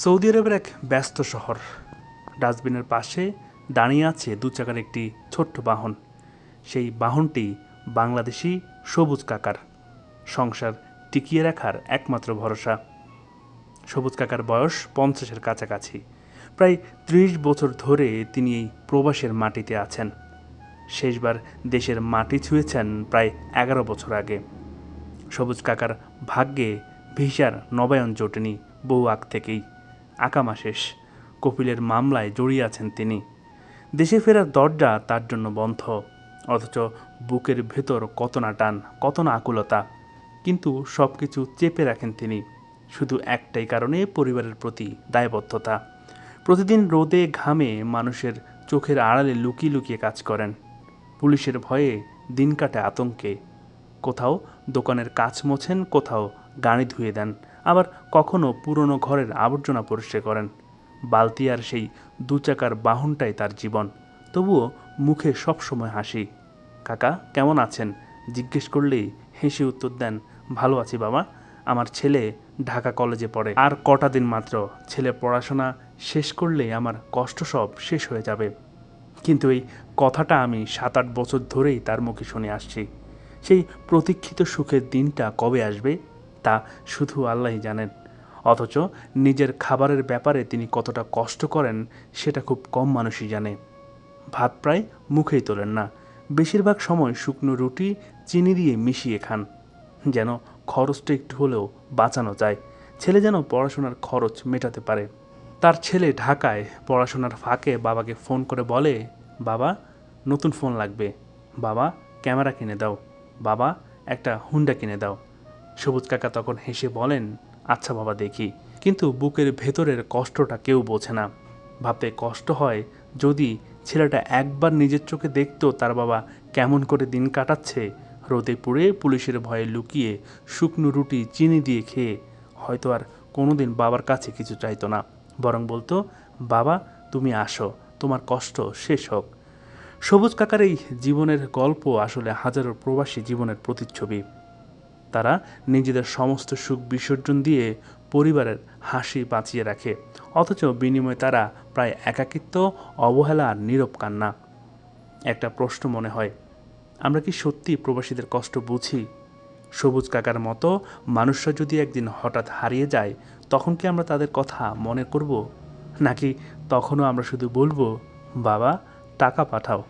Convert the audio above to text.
Saudi আরবের এক ব্যস্ত শহর। ডাস্টবিনের পাশে দাঁড়িয়ে আছে দু চাকার একটি ছোট্ট বাহন। সেই বাহনটি বাংলাদেশি সবুজ কাকার। সংসার টিকিয়ে রাখার একমাত্র ভরসা। সবুজ কাকার বয়স পঞ্চাশের কাছাকাছি। প্রায় ত্রিশ বছর ধরে তিনি এই প্রবাসের মাটিতে আছেন। শেষবার দেশের মাটি ছুঁয়েছেন প্রায় এগারো বছর আগে। সবুজ কাকার ভাগ্যে ভিসার নবায়ন জোটেনি বহু আগ থেকেই। আকামা শেষ। কপিলের মামলায় জড়িয়ে আছেন তিনি। দেশে ফেরার দরজা তার জন্য বন্ধ। অথচ বুকের ভেতর কত না টান, কত না আকুলতা। কিন্তু সব কিছু চেপে রাখেন তিনি। শুধু একটাই কারণে পরিবারের প্রতি দায়বদ্ধতা। প্রতিদিন রোদে ঘামে মানুষের চোখের আড়ালে লুকিয়ে লুকিয়ে কাজ করেন। পুলিশের ভয়ে দিন কাটে আতঙ্কে। কোথাও দোকানের কাজ মোছেন, কোথাও গাড়ি ধুয়ে দেন। আবার কখনো পুরনো ঘরের আবর্জনা পরিষ্কার করেন। বালতি আর সেই দু চাকার বাহনটাই তার জীবন। তবুও মুখে সবসময় হাসি। কাকা, কেমন আছেন? জিজ্ঞেস করলেই হেসে উত্তর দেন, ভালো আছি বাবা। আমার ছেলে ঢাকা কলেজে পড়ে। আর কটা দিন মাত্র ছেলে পড়াশোনা শেষ করলেই আমার কষ্ট সব শেষ হয়ে যাবে। কিন্তু এই কথাটা আমি সাত আট বছর ধরেই তার মুখে শুনে আসছি। সেই প্রতীক্ষিত সুখের দিনটা কবে আসবে? তা শুধু আল্লাহই জানেন। অথচ নিজের খাবারের ব্যাপারে তিনি কতটা কষ্ট করেন, সেটা খুব কম মানুষই জানে। ভাত প্রায় মুখেই তোলেন না। বেশিরভাগ সময় শুকনো রুটি, চিনি দিয়ে মিশিয়ে খান। যেন খরচটা একটু হলেও বাঁচানো যায়। ছেলে যেন পড়াশোনার খরচ মেটাতে পারে। তার ছেলে ঢাকায় পড়াশোনার ফাঁকে বাবাকে ফোন করে বলে, বাবা, নতুন ফোন লাগবে। বাবা, ক্যামেরা কিনে দাও। বাবা, একটা হুন্ডা কিনে দাও। সবুজ কাকা তখন হেসে বলেন আচ্ছা বাবা, দেখি। কিন্তু বুকের ভেতরের কষ্টটা কেউ বোঝে না। ভাবতে কষ্ট হয় যদি ছেলেটা একবার নিজের চোখে দেখতো তার বাবা কেমন করে দিন কাটাচ্ছে। রোদে পুড়ে পুলিশের ভয়ে লুকিয়ে শুকনো রুটি চিনি দিয়ে খেয়ে হয়তো আর কোনোদিন বাবার কাছে কিছু চাইতো না। বরং বলতো, বাবা, তুমি আসো, তোমার কষ্ট শেষ হোক। সবুজ কাকার এই জীবনের গল্প আসলে হাজারো প্রবাসী জীবনের প্রতিচ্ছবি। তারা নিজেদের সমস্ত সুখ বিসর্জন দিয়ে পরিবারের হাসি বাঁচিয়ে রাখে। অথচ বিনিময়ে তারা প্রায় একাকিত্ব, অবহেলা আর নীরব কান্না। একটা প্রশ্ন মনে হয়, আমরা কি সত্যি প্রবাসীদের কষ্ট বুঝি? সবুজ কাকার মতো মানুষরা যদি একদিন হঠাৎ হারিয়ে যায়, তখন কি আমরা তাদের কথা মনে করব? নাকি তখনও আমরা শুধু বলব, বাবা, টাকা পাঠাও।